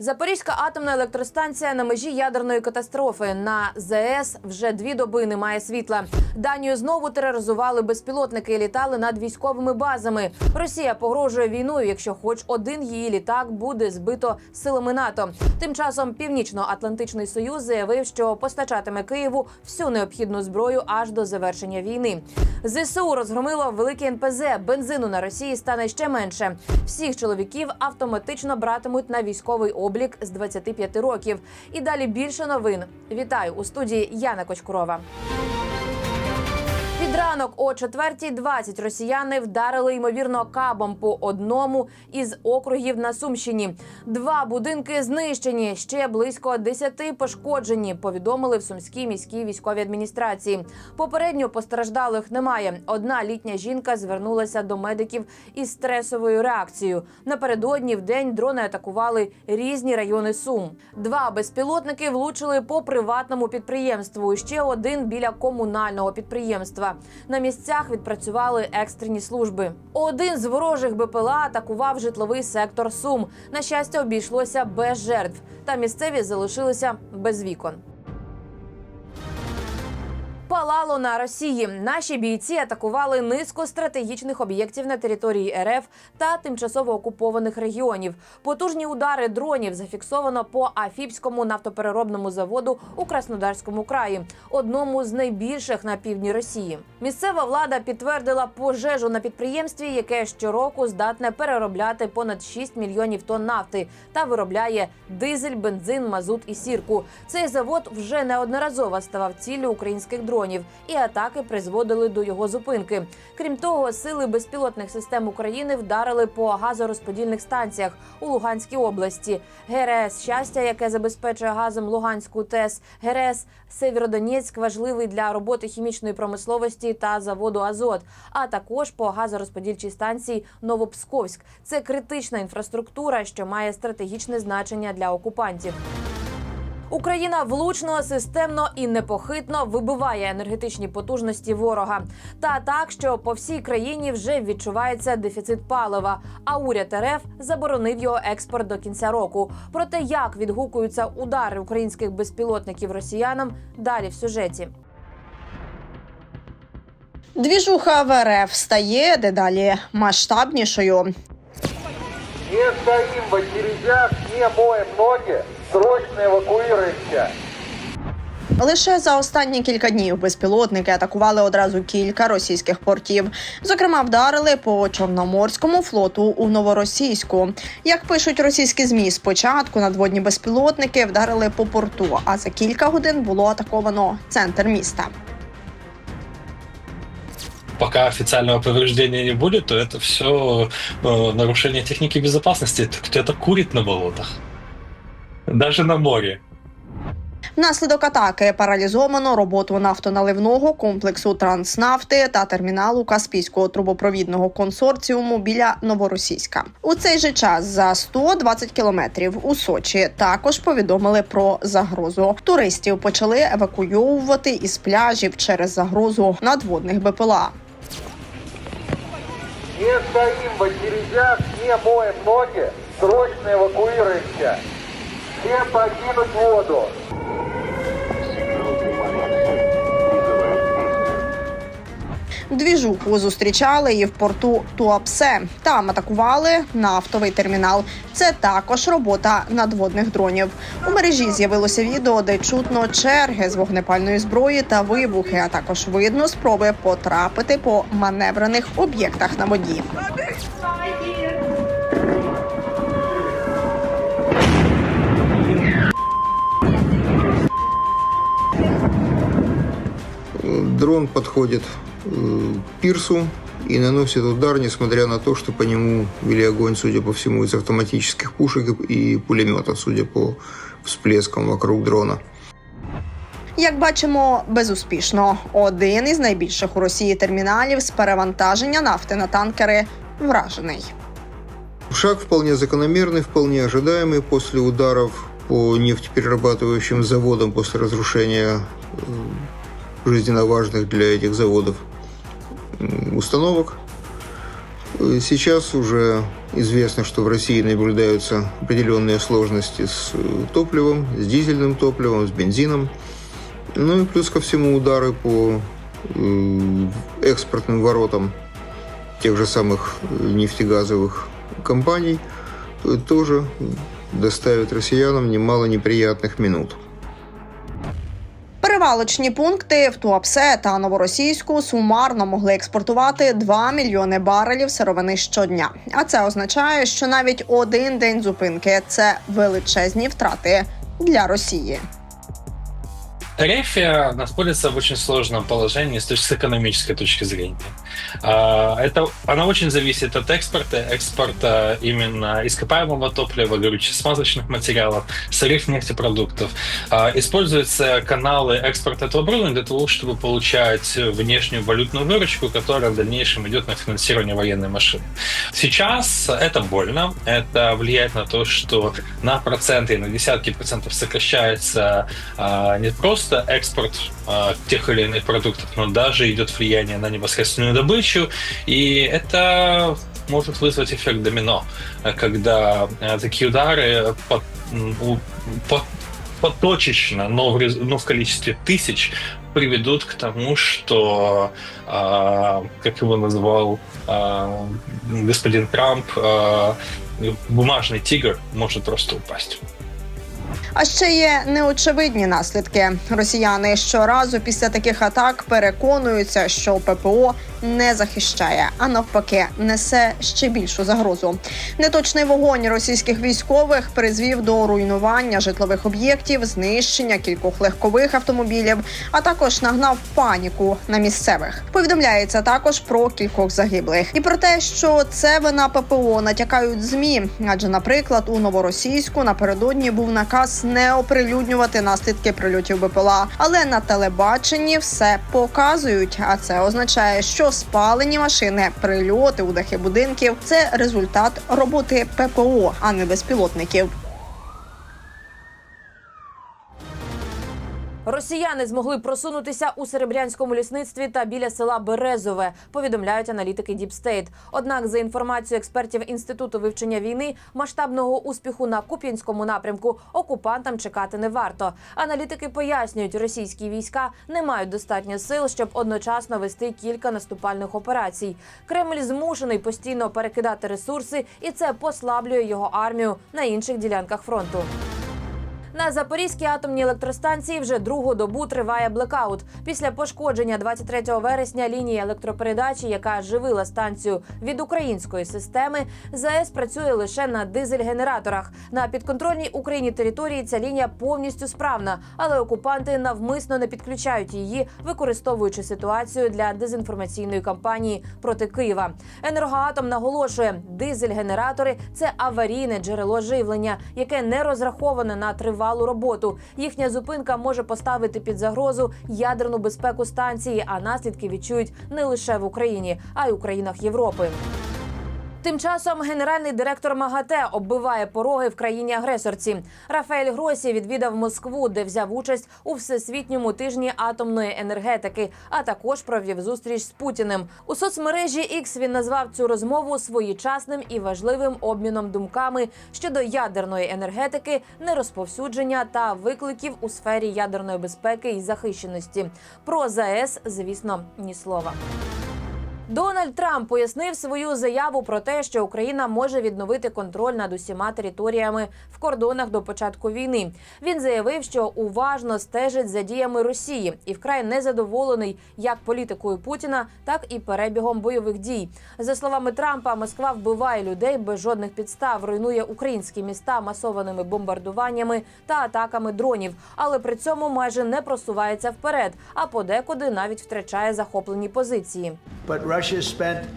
Запорізька атомна електростанція на межі ядерної катастрофи. На ЗАЕС вже дві доби немає світла. Данію знову тероризували безпілотники і літали над військовими базами. Росія погрожує війною, якщо хоч один її літак буде збито силами НАТО. Тим часом Північно-Атлантичний Союз заявив, що постачатиме Києву всю необхідну зброю аж до завершення війни. ЗСУ розгромило велике НПЗ. Бензину на Росії стане ще менше. Всіх чоловіків автоматично братимуть на військовий облік з 25 років. І далі більше новин. Вітаю у студії Яна Кочкурова. Під ранок о 4.20 росіяни вдарили ймовірно кабом по одному із округів на Сумщині. Два будинки знищені, ще близько 10 пошкоджені. Повідомили в Сумській міській військовій адміністрації. Попередньо постраждалих немає. Одна літня жінка звернулася до медиків із стресовою реакцією. Напередодні в день дрони атакували різні райони Сум. Два безпілотники влучили по приватному підприємству. Ще один біля комунального підприємства. На місцях відпрацювали екстрені служби. Один з ворожих БПЛА атакував житловий сектор Сум. На щастя, обійшлося без жертв. Та місцеві залишилися без вікон. Палало на Росії. Наші бійці атакували низку стратегічних об'єктів на території РФ та тимчасово окупованих регіонів. Потужні удари дронів зафіксовано по Афіпському нафтопереробному заводу у Краснодарському краї, одному з найбільших на півдні Росії. Місцева влада підтвердила пожежу на підприємстві, яке щороку здатне переробляти понад 6 мільйонів тонн нафти та виробляє дизель, бензин, мазут і сірку. Цей завод вже неодноразово ставав ціллю українських дронів, і атаки призводили до його зупинки. Крім того, сили безпілотних систем України вдарили по газорозподільних станціях у Луганській області. ГРС щастя, яке забезпечує газом Луганську ТЕС, ГРС Северодонецьк важливий для роботи хімічної промисловості та заводу Азот, а також по газорозподільчій станції Новопсковськ. Це критична інфраструктура, що має стратегічне значення для окупантів. Україна влучно, системно і непохитно вибиває енергетичні потужності ворога. Та так, що по всій країні вже відчувається дефіцит палива. А уряд РФ заборонив його експорт до кінця року. Про те, як відгукуються удари українських безпілотників росіянам, далі в сюжеті. Двіжуха в РФ стає дедалі масштабнішою. Не стоим в очередях, не моем ноги, срочно эвакуируемся. Лише за останні кілька днів безпілотники атакували одразу кілька російських портів. Зокрема, вдарили по Чорноморському флоту у Новоросійську. Як пишуть російські змі, спочатку надводні безпілотники вдарили по порту, а за кілька годин було атаковано центр міста. пока официального повреждения не будет, то это все нарушение техники безопасности. Это Кто-то курит на болотах. Даже на море. Внаслідок атаки паралізовано роботу нафтоналивного комплексу Транснафти та терміналу Каспійського трубопровідного консорціуму біля Новоросійська. У цей же час за 120 кілометрів у Сочі також повідомили про загрозу. Туристів почали евакуйовувати із пляжів через загрозу надводних БПЛА. Не стоим в очередях, не моем ноги, срочно эвакуируемся. Всем покинуть воду. Двіжуху зустрічали і в порту Туапсе. Там атакували нафтовий термінал. Це також робота надводних дронів. У мережі з'явилося відео, де чутно черги з вогнепальної зброї та вибухи, а також видно спроби потрапити по маневрених об'єктах на воді. Дрон подходит э, к пирсу и наносит удар, несмотря на то, что по нему вели огонь, судя по всему, из автоматических пушек и пулемета, судя по всплескам вокруг дрона. Як бачимо, безуспішно один із найбільших у Росії терміналів з перевантаження нафти на танкери вражений. Шаг вполне закономерный, вполне ожидаемый после ударов по нефтеперерабатывающим заводам после разрушения э, жизненно важных для этих заводов установок. Э, Сейчас уже известно, что в России наблюдаются определенные сложности с э, топливом, с дизельным топливом, с бензином. Ну и плюс ко всему удары по э, экспортным воротам тех же самых нефтегазовых компаний тоже доставят россиянам немало неприятных минут. Перевалочні пункти в Туапсе та Новоросійську сумарно могли експортувати 2 мільйони барелів сировини щодня. А це означає, що навіть один день зупинки це величезні втрати для Росії. Рефия находится в очень сложном положении с, точки, с экономической точки зрения. А, Это, она очень зависит от экспорта, экспорта именно ископаемого топлива, горюче-смазочных материалов, сырых нефтепродуктов. А, Используются каналы экспорта этого оборудования для того, чтобы получать внешнюю валютную выручку, которая в дальнейшем идет на финансирование военной машины. Сейчас это больно, это влияет на то, что на проценты, на десятки процентов сокращается а, не просто экспорт тех или иных продуктов, но даже идет влияние на непосредственную добычу, и это может вызвать эффект домино, а, когда а, такие удары по- м, у- по- поточечно, но в, рез- но в количестве тысяч приведут к тому, что, а, как его назвал а, господин Трамп, а, бумажный тигр может просто упасть. А ще є неочевидні наслідки. Росіяни щоразу після таких атак переконуються, що ППО не захищає, а навпаки, несе ще більшу загрозу. Неточний вогонь російських військових призвів до руйнування житлових об'єктів, знищення кількох легкових автомобілів, а також нагнав паніку на місцевих. Повідомляється також про кількох загиблих і про те, що це вина ППО натякають змі. Адже, наприклад, у новоросійську напередодні був наказ не оприлюднювати наслідки прильотів БПЛА, але на телебаченні все показують. А це означає, що спалені машини, прильоти у дахи будинків це результат роботи ППО, а не безпілотників. Росіяни змогли просунутися у серебрянському лісництві та біля села Березове. Повідомляють аналітики Діпстейт. Однак, за інформацією експертів інституту вивчення війни, масштабного успіху на Куп'янському напрямку окупантам чекати не варто. Аналітики пояснюють, російські війська не мають достатньо сил, щоб одночасно вести кілька наступальних операцій. Кремль змушений постійно перекидати ресурси, і це послаблює його армію на інших ділянках фронту. На Запорізькій атомній електростанції вже другу добу триває блекаут. Після пошкодження 23 вересня лінії електропередачі, яка живила станцію від української системи, ЗАЕС працює лише на дизель-генераторах. На підконтрольній Україні території ця лінія повністю справна, але окупанти навмисно не підключають її, використовуючи ситуацію для дезінформаційної кампанії проти Києва. Енергоатом наголошує, дизель-генератори це аварійне джерело живлення, яке не розраховане на тривалу роботу. Їхня зупинка може поставити під загрозу ядерну безпеку станції, а наслідки відчують не лише в Україні, а й у країнах Європи. Тим часом генеральний директор МАГАТЕ оббиває пороги в країні агресорці. Рафаель Гросі відвідав Москву, де взяв участь у всесвітньому тижні атомної енергетики, а також провів зустріч з Путіним. У соцмережі X він назвав цю розмову своєчасним і важливим обміном думками щодо ядерної енергетики, нерозповсюдження та викликів у сфері ядерної безпеки і захищеності. Про ЗАЕС, звісно, ні слова. Дональд Трамп пояснив свою заяву про те, що Україна може відновити контроль над усіма територіями в кордонах до початку війни. Він заявив, що уважно стежить за діями Росії і вкрай незадоволений як політикою Путіна, так і перебігом бойових дій. За словами Трампа, Москва вбиває людей без жодних підстав, руйнує українські міста масованими бомбардуваннями та атаками дронів, але при цьому майже не просувається вперед, а подекуди навіть втрачає захоплені позиції. Russia spent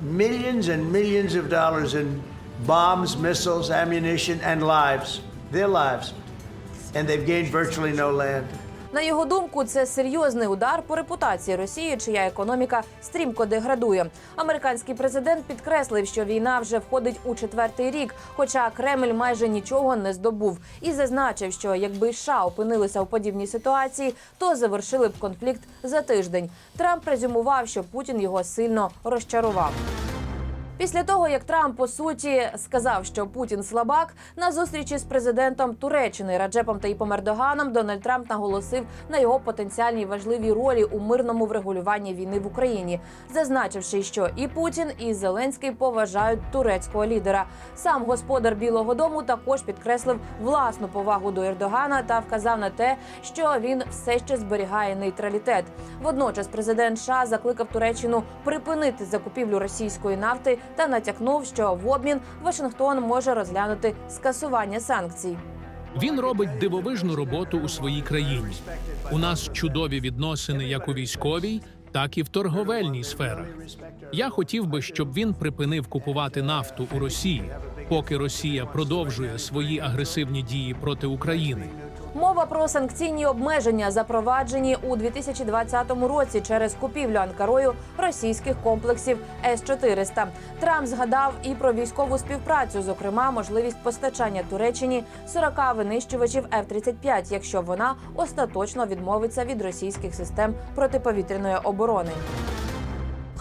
millions and millions of dollars in bombs, missiles, ammunition, and lives, their lives. And they've gained virtually no land. На його думку, це серйозний удар по репутації Росії, чия економіка стрімко деградує. Американський президент підкреслив, що війна вже входить у четвертий рік, хоча Кремль майже нічого не здобув, і зазначив, що якби США опинилися у подібній ситуації, то завершили б конфлікт за тиждень. Трамп презюмував, що Путін його сильно розчарував. Після того, як Трамп по суті сказав, що Путін слабак, на зустрічі з президентом Туреччини Раджепом Таїпом Ердоганом Дональд Трамп наголосив на його потенціальній важливій ролі у мирному врегулюванні війни в Україні, зазначивши, що і Путін, і Зеленський поважають турецького лідера. Сам господар Білого Дому також підкреслив власну повагу до Ердогана та вказав на те, що він все ще зберігає нейтралітет. Водночас президент США закликав Туреччину припинити закупівлю російської нафти та натякнув, що в обмін Вашингтон може розглянути скасування санкцій. Він робить дивовижну роботу у своїй країні. У нас чудові відносини як у військовій, так і в торговельній сферах. Я хотів би, щоб він припинив купувати нафту у Росії, поки Росія продовжує свої агресивні дії проти України. Мова про санкційні обмеження запроваджені у 2020 році через купівлю Анкарою російських комплексів С-400. Трамп згадав і про військову співпрацю, зокрема можливість постачання Туреччині 40 винищувачів F-35, якщо вона остаточно відмовиться від російських систем протиповітряної оборони.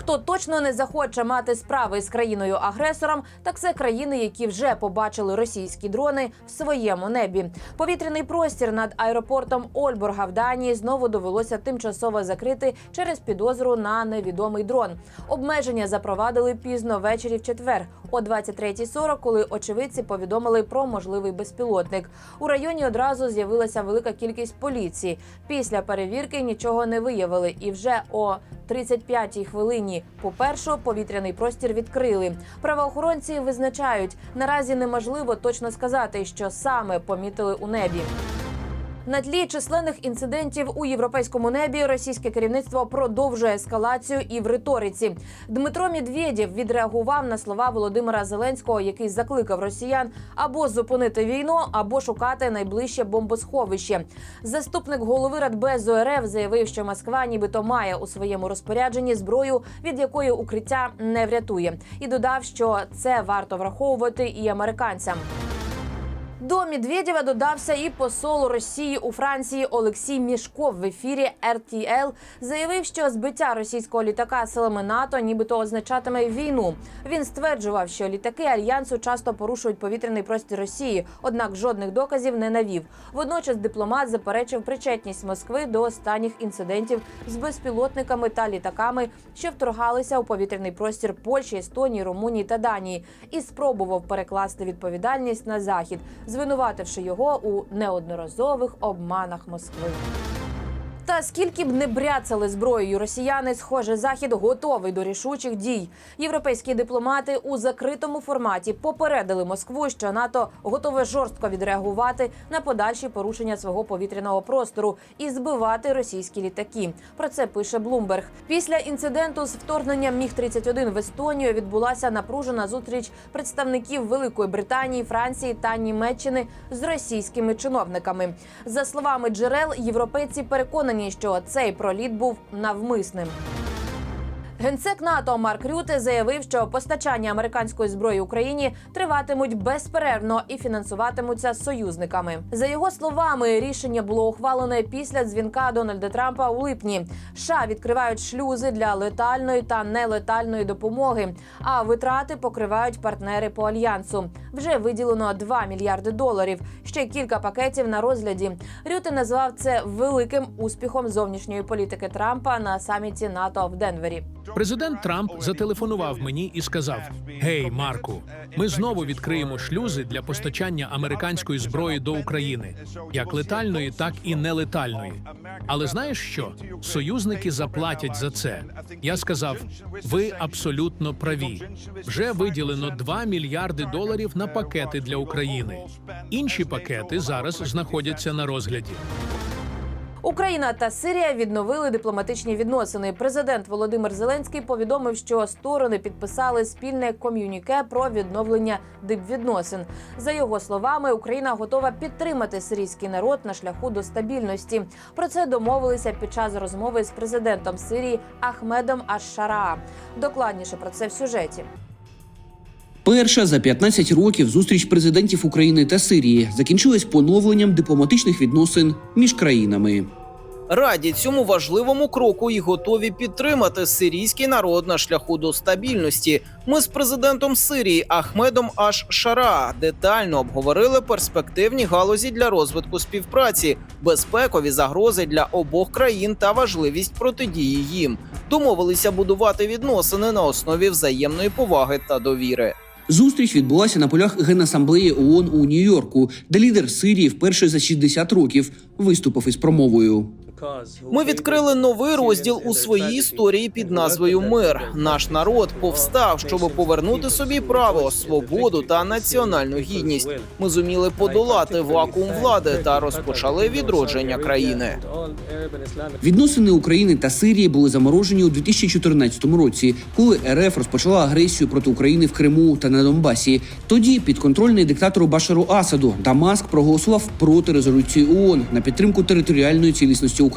Хто точно не захоче мати справи з країною агресором, так це країни, які вже побачили російські дрони в своєму небі. Повітряний простір над аеропортом Ольборга в Данії знову довелося тимчасово закрити через підозру на невідомий дрон. Обмеження запровадили пізно ввечері в четвер, о 23.40, коли очевидці повідомили про можливий безпілотник. У районі одразу з'явилася велика кількість поліції. Після перевірки нічого не виявили, і вже о 35-й хвилині попершу повітряний простір відкрили. Правоохоронці визначають, наразі неможливо точно сказати, що саме помітили у небі. На тлі численних інцидентів у європейському небі російське керівництво продовжує ескалацію і в риториці. Дмитро Медведєв відреагував на слова Володимира Зеленського, який закликав росіян або зупинити війну, або шукати найближче бомбосховище. Заступник голови Радбезу РФ заявив, що Москва нібито має у своєму розпорядженні зброю, від якої укриття не врятує, і додав, що це варто враховувати і американцям. До Медведєва додався і посол Росії у Франції Олексій Мішков в ефірі RTL заявив, що збиття російського літака силами НАТО нібито означатиме війну. Він стверджував, що літаки альянсу часто порушують повітряний простір Росії, однак жодних доказів не навів. Водночас дипломат заперечив причетність Москви до останніх інцидентів з безпілотниками та літаками, що вторгалися у повітряний простір Польщі, Естонії, Румунії та Данії, і спробував перекласти відповідальність на захід звинувативши його у неодноразових обманах Москви. Та скільки б не бряцали зброєю росіяни, схоже, захід готовий до рішучих дій. Європейські дипломати у закритому форматі попередили Москву, що НАТО готове жорстко відреагувати на подальші порушення свого повітряного простору і збивати російські літаки. Про це пише Блумберг. Після інциденту з вторгненням міг 31 в Естонію відбулася напружена зустріч представників Великої Британії, Франції та Німеччини з російськими чиновниками. За словами джерел, європейці переконані, що цей проліт був навмисним. Генсек НАТО Марк Рюте заявив, що постачання американської зброї Україні триватимуть безперервно і фінансуватимуться союзниками. За його словами, рішення було ухвалене після дзвінка Дональда Трампа у липні. США відкривають шлюзи для летальної та нелетальної допомоги. А витрати покривають партнери по альянсу. Вже виділено 2 мільярди доларів. Ще кілька пакетів на розгляді. Рюте назвав це великим успіхом зовнішньої політики Трампа на саміті НАТО в Денвері. Президент Трамп зателефонував мені і сказав: Гей, Марку, ми знову відкриємо шлюзи для постачання американської зброї до України, як летальної, так і нелетальної. Але знаєш що? Союзники заплатять за це. Я сказав: ви абсолютно праві. Вже виділено 2 мільярди доларів на пакети для України. Інші пакети зараз знаходяться на розгляді. Україна та Сирія відновили дипломатичні відносини. Президент Володимир Зеленський повідомив, що сторони підписали спільне ком'юніке про відновлення дипвідносин. За його словами, Україна готова підтримати сирійський народ на шляху до стабільності. Про це домовилися під час розмови з президентом Сирії Ахмедом Аш-Шараа. Докладніше про це в сюжеті. Перша за 15 років зустріч президентів України та Сирії закінчилась поновленням дипломатичних відносин між країнами. раді цьому важливому кроку і готові підтримати сирійський народ на шляху до стабільності. Ми з президентом Сирії Ахмедом Аш Шара детально обговорили перспективні галузі для розвитку співпраці, безпекові загрози для обох країн та важливість протидії їм. Домовилися будувати відносини на основі взаємної поваги та довіри. Зустріч відбулася на полях Генасамблеї ООН у Нью-Йорку, де лідер Сирії вперше за 60 років виступив із промовою. Ми відкрили новий розділ у своїй історії під назвою Мир. Наш народ повстав, щоб повернути собі право, свободу та національну гідність. Ми зуміли подолати вакуум влади та розпочали відродження країни. Відносини України та Сирії були заморожені у 2014 році, коли РФ розпочала агресію проти України в Криму та на Донбасі. Тоді підконтрольний диктатору Башару Асаду Дамаск проголосував проти резолюції ООН на підтримку територіальної цілісності України,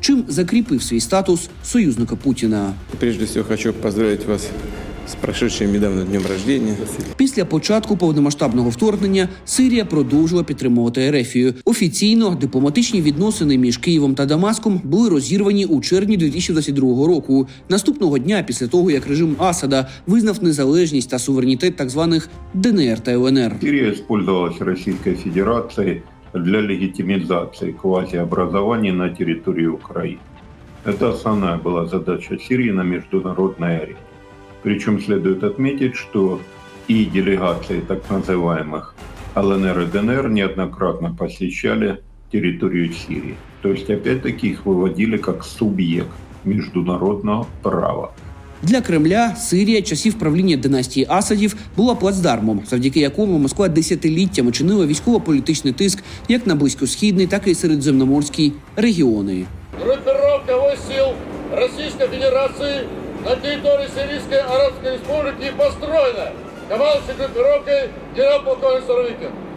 чим закріпив свій статус союзника Путіна. Прежде всего хочу поздравить вас с прошедшим недавно днем рождения. Після початку повномасштабного вторгнення Сирія продовжила підтримувати Ерефію. Офіційно дипломатичні відносини між Києвом та Дамаском були розірвані у червні 2022 року. Наступного дня, після того як режим Асада визнав незалежність та суверенітет так званих ДНР та ЛНР. Сирия использовалась Российской Федерацией для легитимизации квазиобразований на территории Украины. Это основная была задача Сирии на международной арене. Причем следует отметить, что и делегации так называемых ЛНР и ДНР неоднократно посещали территорию Сирии. То есть, опять-таки, их выводили как субъект международного права. Для Кремля Сирія часів правління династії Асадів була плацдармом, завдяки якому Москва десятиліттями чинила військово-політичний тиск як на близькосхідний, так і середземноморський регіони. Группировка войск сил Российской Федерации на территории Сирийской Арабской Республики построена командующей группировкой генерал-полковник Суровикин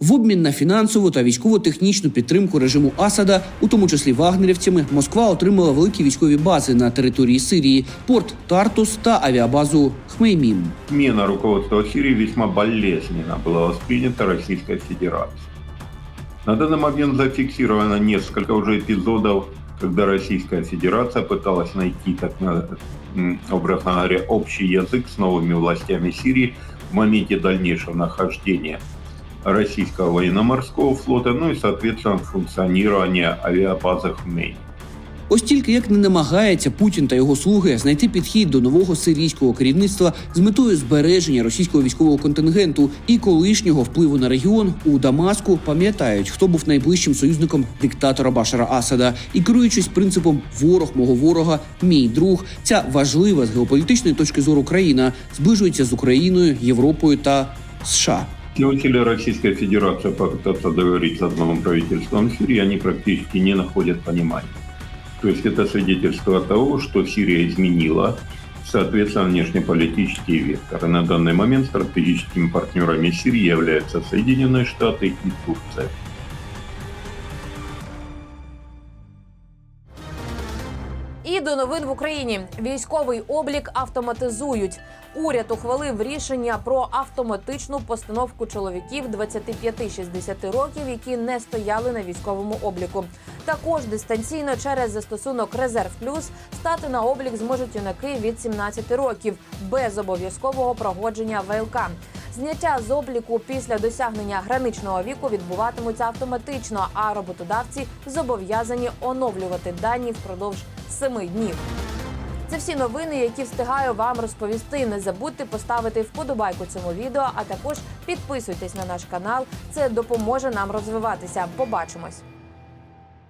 В обмін на фінансову та військово-технічну підтримку режиму Асада, у тому числі вагнерівцями, Москва отримала великі військові бази на території Сирії, порт Тартус та авіабазу Хмеймім. Смена руководства Сирии весьма болезненно была воспринята Российской Федерацией. На данный момент зафиксировано несколько уже эпизодов, когда Российская Федерация пыталась найти, так на- м, образно говоря, общий язык с новыми властями Сирии в моменте дальнейшего нахождения российского военно-морского флота, ну и, соответственно, функционирования авиабазы Хмейн. Ось тільки як не намагається Путін та його слуги знайти підхід до нового сирійського керівництва з метою збереження російського військового контингенту і колишнього впливу на регіон у Дамаску пам'ятають, хто був найближчим союзником диктатора Башара Асада, і керуючись принципом ворог мого ворога, мій друг, ця важлива з геополітичної точки зору країна зближується з Україною, Європою та США. Все усилия Российской Федерации попытаться договориться с новым правительством Сирии, они практически не находят понимания. То есть это свидетельство того, что Сирия изменила, соответственно, внешнеполитический вектор. И на данный момент стратегическими партнерами Сирии являются Соединенные Штаты и Турция. І до новин в Україні військовий облік автоматизують. Уряд ухвалив рішення про автоматичну постановку чоловіків 25-60 років, які не стояли на військовому обліку. Також дистанційно через застосунок Резерв Плюс стати на облік зможуть юнаки від 17 років без обов'язкового проходження ВЛК. Зняття з обліку після досягнення граничного віку відбуватимуться автоматично, а роботодавці зобов'язані оновлювати дані впродовж семи днів. Це всі новини, які встигаю вам розповісти. Не забудьте поставити вподобайку цьому відео, а також підписуйтесь на наш канал. Це допоможе нам розвиватися. Побачимось.